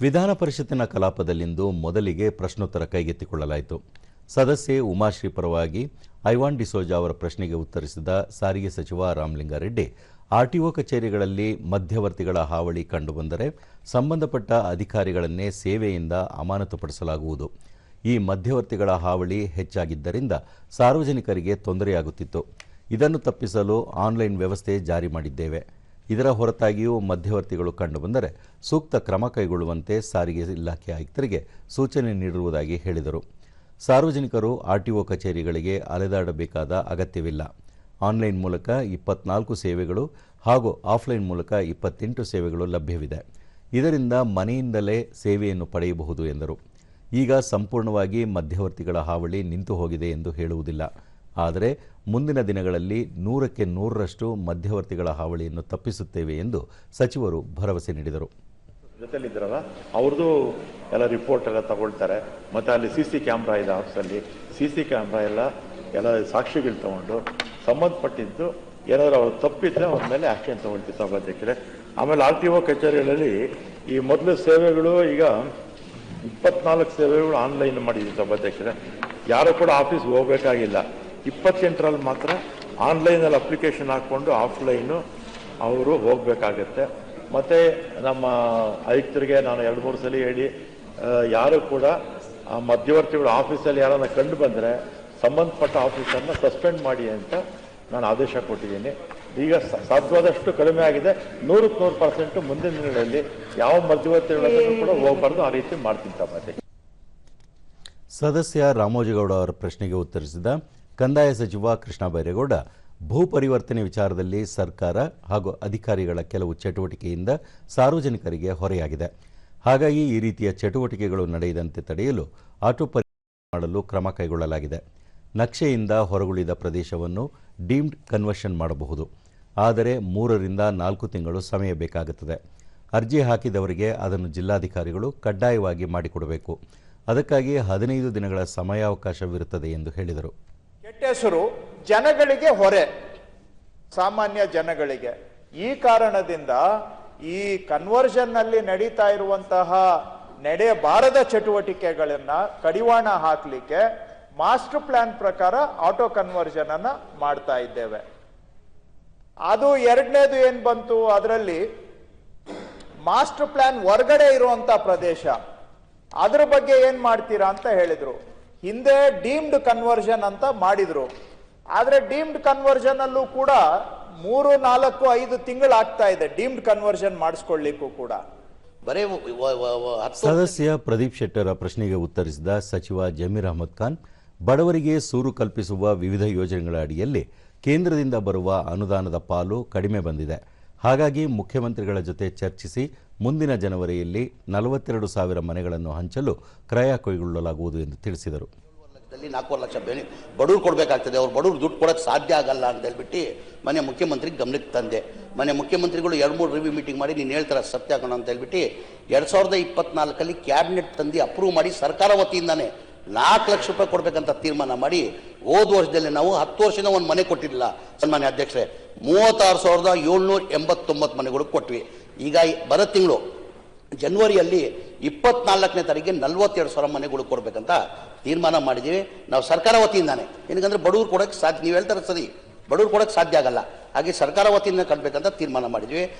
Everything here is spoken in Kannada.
ವಿಧಾನ ಪರಿಷತ್ತಿನ ಕಲಾಪದಲ್ಲಿಂದು ಮೊದಲಿಗೆ ಪ್ರಶ್ನೋತ್ತರ ಕೈಗೆತ್ತಿಕೊಳ್ಳಲಾಯಿತು. ಸದಸ್ಯೆ ಉಮಾಶ್ರೀ ಪರವಾಗಿ ಐವಾನ್ ಡಿಸೋಜಾ ಅವರ ಪ್ರಶ್ನೆಗೆ ಉತ್ತರಿಸಿದ ಸಾರಿಗೆ ಸಚಿವ ರಾಮಲಿಂಗಾರೆಡ್ಡಿ, ಆರ್ಟಿಒ ಕಚೇರಿಗಳಲ್ಲಿ ಮಧ್ಯವರ್ತಿಗಳ ಹಾವಳಿ ಕಂಡುಬಂದರೆ ಸಂಬಂಧಪಟ್ಟ ಅಧಿಕಾರಿಗಳನ್ನೇ ಸೇವೆಯಿಂದ ಅಮಾನತುಪಡಿಸಲಾಗುವುದು. ಈ ಮಧ್ಯವರ್ತಿಗಳ ಹಾವಳಿ ಹೆಚ್ಚಾಗಿದ್ದರಿಂದ ಸಾರ್ವಜನಿಕರಿಗೆ ತೊಂದರೆಯಾಗುತ್ತಿತ್ತು. ಇದನ್ನು ತಪ್ಪಿಸಲು ಆನ್ಲೈನ್ ವ್ಯವಸ್ಥೆ ಜಾರಿ ಮಾಡಿದ್ದೇವೆ. ಇದರ ಹೊರತಾಗಿಯೂ ಮಧ್ಯವರ್ತಿಗಳು ಕಂಡುಬಂದರೆ ಸೂಕ್ತ ಕ್ರಮ ಕೈಗೊಳ್ಳುವಂತೆ ಸಾರಿಗೆ ಇಲಾಖೆ ಆಯುಕ್ತರಿಗೆ ಸೂಚನೆ ನೀಡಿರುವುದಾಗಿ ಹೇಳಿದರು. ಸಾರ್ವಜನಿಕರು ಆರ್ಟಿಒ ಕಚೇರಿಗಳಿಗೆ ಅಲೆದಾಡಬೇಕಾದ ಅಗತ್ಯವಿಲ್ಲ. ಆನ್ಲೈನ್ ಮೂಲಕ ಇಪ್ಪತ್ನಾಲ್ಕು ಸೇವೆಗಳು ಹಾಗೂ ಆಫ್ಲೈನ್ ಮೂಲಕ ಇಪ್ಪತ್ತೆಂಟು ಸೇವೆಗಳು ಲಭ್ಯವಿದೆ. ಇದರಿಂದ ಮನೆಯಿಂದಲೇ ಸೇವೆಯನ್ನು ಪಡೆಯಬಹುದು ಎಂದರು. ಈಗ ಸಂಪೂರ್ಣವಾಗಿ ಮಧ್ಯವರ್ತಿಗಳ ಹಾವಳಿ ನಿಂತು ಹೋಗಿದೆ ಎಂದು ಹೇಳುವುದಿಲ್ಲ. ಆದರೆ ಮುಂದಿನ ದಿನಗಳಲ್ಲಿ ನೂರಕ್ಕೆ ನೂರರಷ್ಟು ಮಧ್ಯವರ್ತಿಗಳ ಹಾವಳಿಯನ್ನು ತಪ್ಪಿಸುತ್ತೇವೆ ಎಂದು ಸಚಿವರು ಭರವಸೆ ನೀಡಿದರು. ಜೊತೆಯಲ್ಲಿದ್ದರಲ್ಲ ಅವ್ರದ್ದು ಎಲ್ಲ ರಿಪೋರ್ಟ್ ಎಲ್ಲ ತಗೊಳ್ತಾರೆ. ಮತ್ತು ಅಲ್ಲಿ ಸಿ ಸಿ ಕ್ಯಾಮ್ರಾ ಇದೆ ಆಫೀಸಲ್ಲಿ. ಸಿ ಸಿ ಕ್ಯಾಮ್ರಾ ಎಲ್ಲ ಎಲ್ಲ ಸಾಕ್ಷಿಗಳು ತಗೊಂಡು ಸಂಬಂಧಪಟ್ಟಿದ್ದು ಏನಾದರೂ ಅವ್ರು ತಪ್ಪಿದ್ರೆ ಅವ್ರ ಮೇಲೆ ಆ್ಯಕ್ಷನ್ ತಗೊಳ್ತೀವಿ ಸಭಾಧ್ಯಕ್ಷರೇ ಆಮೇಲೆ ಆರ್ ಟಿ ಒ ಕಚೇರಿಗಳಲ್ಲಿ ಈ ಮೊದಲು ಸೇವೆಗಳು ಈಗ ಇಪ್ಪತ್ನಾಲ್ಕು ಸೇವೆಗಳು ಆನ್ಲೈನ್ ಮಾಡಿದ್ವಿ ಸಭಾಧ್ಯಕ್ಷರೇ ಯಾರು ಕೂಡ ಆಫೀಸ್ಗೆ ಹೋಗಬೇಕಾಗಿಲ್ಲ. ಇಪ್ಪತ್ತೆಂಟರಲ್ಲಿ ಮಾತ್ರ ಆನ್ಲೈನಲ್ಲಿ ಅಪ್ಲಿಕೇಶನ್ ಹಾಕ್ಕೊಂಡು ಆಫ್ಲೈನು ಅವರು ಹೋಗಬೇಕಾಗತ್ತೆ. ಮತ್ತು ನಮ್ಮ ಆಯುಕ್ತರಿಗೆ ನಾನು ಎರಡು ಮೂರು ಸಲ ಹೇಳಿ ಯಾರು ಕೂಡ ಮಧ್ಯವರ್ತಿಗಳು ಆಫೀಸಲ್ಲಿ ಯಾರನ್ನ ಕಂಡು ಬಂದರೆ ಸಂಬಂಧಪಟ್ಟ ಆಫೀಸರ್ನ ಸಸ್ಪೆಂಡ್ ಮಾಡಿ ಅಂತ ನಾನು ಆದೇಶ ಕೊಟ್ಟಿದ್ದೀನಿ. ಈಗ ಸಾಧ್ಯವಾದಷ್ಟು ಕಡಿಮೆ ಆಗಿದೆ. ನೂರಕ್ಕೆ ನೂರು ಪರ್ಸೆಂಟ್ ಮುಂದಿನ ದಿನಗಳಲ್ಲಿ ಯಾವ ಮಧ್ಯವರ್ತಿಗಳನ್ನು ಕೂಡ ಹೋಗಬಾರ್ದು, ಆ ರೀತಿ ಮಾಡ್ತೀನಿ ಸದಸ್ಯ ರಾಮೋಜಿಗೌಡ ಅವರ ಪ್ರಶ್ನೆಗೆ ಉತ್ತರಿಸಿದ ಕಂದಾಯ ಸಚಿವ ಕೃಷ್ಣ ಬೈರೇಗೌಡ, ಭೂ ಪರಿವರ್ತನೆ ವಿಚಾರದಲ್ಲಿ ಸರ್ಕಾರ ಹಾಗೂ ಅಧಿಕಾರಿಗಳ ಕೆಲವು ಚಟುವಟಿಕೆಯಿಂದ ಸಾರ್ವಜನಿಕರಿಗೆ ಹೊರೆಯಾಗಿದೆ. ಹಾಗಾಗಿ ಈ ರೀತಿಯ ಚಟುವಟಿಕೆಗಳು ನಡೆಯದಂತೆ ತಡೆಯಲು ಆಟೋ ಮಾಡಲು ಕ್ರಮ ಕೈಗೊಳ್ಳಲಾಗಿದೆ. ನಕ್ಷೆಯಿಂದ ಹೊರಗುಳಿದ ಪ್ರದೇಶವನ್ನು ಡೀಮ್ಡ್ ಕನ್ವರ್ಷನ್ ಮಾಡಬಹುದು. ಆದರೆ ಮೂರರಿಂದ ನಾಲ್ಕು ತಿಂಗಳು ಸಮಯ ಬೇಕಾಗುತ್ತದೆ. ಅರ್ಜಿ ಹಾಕಿದವರಿಗೆ ಅದನ್ನು ಜಿಲ್ಲಾಧಿಕಾರಿಗಳು ಕಡ್ಡಾಯವಾಗಿ ಮಾಡಿಕೊಡಬೇಕು. ಅದಕ್ಕಾಗಿ ಹದಿನೈದು ದಿನಗಳ ಸಮಯಾವಕಾಶವಿರುತ್ತದೆ ಎಂದು ಹೇಳಿದರು. ಕೆಟ್ಟ ಹೆಸರು ಜನಗಳಿಗೆ ಹೊರೆ, ಸಾಮಾನ್ಯ ಜನಗಳಿಗೆ. ಈ ಕಾರಣದಿಂದ ಈ ಕನ್ವರ್ಷನ್ನಲ್ಲಿ ನಡೀತಾ ಇರುವಂತಹ ನಡೆಯಬಾರದ ಚಟುವಟಿಕೆಗಳನ್ನ ಕಡಿವಾಣ ಹಾಕ್ಲಿಕ್ಕೆ ಮಾಸ್ಟರ್ ಪ್ಲಾನ್ ಪ್ರಕಾರ ಆಟೋ ಕನ್ವರ್ಷನ್ ಅನ್ನ ಮಾಡ್ತಾ ಇದ್ದೇವೆ. ಅದು ಎರಡನೇದು ಏನ್ ಬಂತು? ಅದರಲ್ಲಿ ಮಾಸ್ಟರ್ ಪ್ಲಾನ್ ಹೊರಗಡೆ ಇರುವಂತ ಪ್ರದೇಶ. ಅದ್ರ ಬಗ್ಗೆ ಏನ್ ಮಾಡ್ತೀರಾ ಅಂತ ಹೇಳಿದ್ರು. ಹಿಂದೆ ಡೀಮ್ಡ್ ಕನ್ವರ್ಷನ್ ಅಂತ ಮಾಡಿದ್ರು. ಆದ್ರೆ ಡೀಮ್ಡ್ ಕನ್ವರ್ಷನ್ ಅಲ್ಲೂ ಕೂಡ ಮೂರು, ನಾಲ್ಕು, ಐದು ತಿಂಗಳು ಆಗ್ತಾ ಇದೆ ಡೀಮ್ಡ್ ಕನ್ವರ್ಷನ್ ಮಾಡಿಸ್ಕೊಳ್ಳಿಕ್ಕೂ ಕೂಡ. ಬರೇ ಸದಸ್ಯ ಪ್ರದೀಪ್ ಶೆಟ್ಟರ ಪ್ರಶ್ನೆಗೆ ಉತ್ತರಿಸಿದ ಸಚಿವ ಜಮೀರ್ ಅಹಮದ್ ಖಾನ್, ಬಡವರಿಗೆ ಸೂರು ಕಲ್ಪಿಸುವ ವಿವಿಧ ಯೋಜನೆಗಳ ಅಡಿಯಲ್ಲಿ ಕೇಂದ್ರದಿಂದ ಬರುವ ಅನುದಾನದ ಪಾಲು ಕಡಿಮೆ ಬಂದಿದೆ. ಹಾಗಾಗಿ ಮುಖ್ಯಮಂತ್ರಿಗಳ ಜೊತೆ ಚರ್ಚಿಸಿ ಮುಂದಿನ ಜನವರಿಯಲ್ಲಿ ನಲವತ್ತೆರಡು ಸಾವಿರ ಮನೆಗಳನ್ನು ಹಂಚಲು ಕ್ರಯ ಕೈಗೊಳ್ಳಲಾಗುವುದು ಎಂದು ತಿಳಿಸಿದರು. ನಾಲ್ಕೂವರೆ ಲಕ್ಷ ಬೇನೆ ಬಡವ್ರು ಕೊಡಬೇಕಾಗ್ತದೆ. ಅವ್ರು ಬಡವ್ರು ದುಡ್ಡು ಕೊಡೋಕ್ಕೆ ಸಾಧ್ಯ ಆಗಲ್ಲ ಅಂತ ಹೇಳ್ಬಿಟ್ಟು ಮನೆ ಮುಖ್ಯಮಂತ್ರಿಗೆ ಗಮನಕ್ಕೆ ತಂದೆ. ಮನೆ ಮುಖ್ಯಮಂತ್ರಿಗಳು ಎರಡು ಮೂರು ರಿವ್ಯೂ ಮೀಟಿಂಗ್ ಮಾಡಿ ನೀನು ಹೇಳ್ತಾರೆ ಸತ್ಯ ಅಂತ ಹೇಳ್ಬಿಟ್ಟು ಎರಡು ಸಾವಿರದ ಇಪ್ಪತ್ನಾಲ್ಕಲ್ಲಿ ಕ್ಯಾಬಿನೆಟ್ ತಂದು ಅಪ್ರೂವ್ ಮಾಡಿ ಸರ್ಕಾರ ವತಿಯಿಂದಾನೆ ನಾಲ್ಕು ಲಕ್ಷ ರೂಪಾಯಿ ಕೊಡಬೇಕಂತ ತೀರ್ಮಾನ ಮಾಡಿ ಹೋದ ವರ್ಷದಲ್ಲಿ ನಾವು ಹತ್ತು ವರ್ಷದ ಒಂದು ಮನೆ ಕೊಟ್ಟಿರಲಿಲ್ಲ. ಸನ್ಮಾನ್ಯ ಅಧ್ಯಕ್ಷರೇ, ಮೂವತ್ತಾರು ಸಾವಿರದ ಏಳ್ನೂರ ಎಂಬತ್ತೊಂಬತ್ತು ಮನೆಗಳು ಕೊಟ್ವಿ. ಈಗ ಬರೋ ತಿಂಗಳು ಜನ್ವರಿಯಲ್ಲಿ ಇಪ್ಪತ್ನಾಲ್ಕನೇ ತಾರೀಕಿಗೆ ನಲ್ವತ್ತೆರಡು ಸಾವಿರ ಮನೆಗಳು ಕೊಡಬೇಕಂತ ತೀರ್ಮಾನ ಮಾಡಿದ್ದೀವಿ. ನಾವು ಸರ್ಕಾರ ವತಿಯಿಂದಾನೆ. ಏನಕ್ಕಂದ್ರೆ ಬಡವ್ರು ಕೊಡೋಕ್ಕೆ ಸಾಧ್ಯ ನೀವು ಹೇಳ್ತಾರೆ ಸರಿ. ಬಡವ್ರು ಕೊಡೋಕ್ಕೆ ಸಾಧ್ಯ ಆಗಲ್ಲ. ಹಾಗೆ ಸರ್ಕಾರ ವತಿಯಿಂದ ಕಟ್ಟಬೇಕಂತ ತೀರ್ಮಾನ ಮಾಡಿದ್ವಿ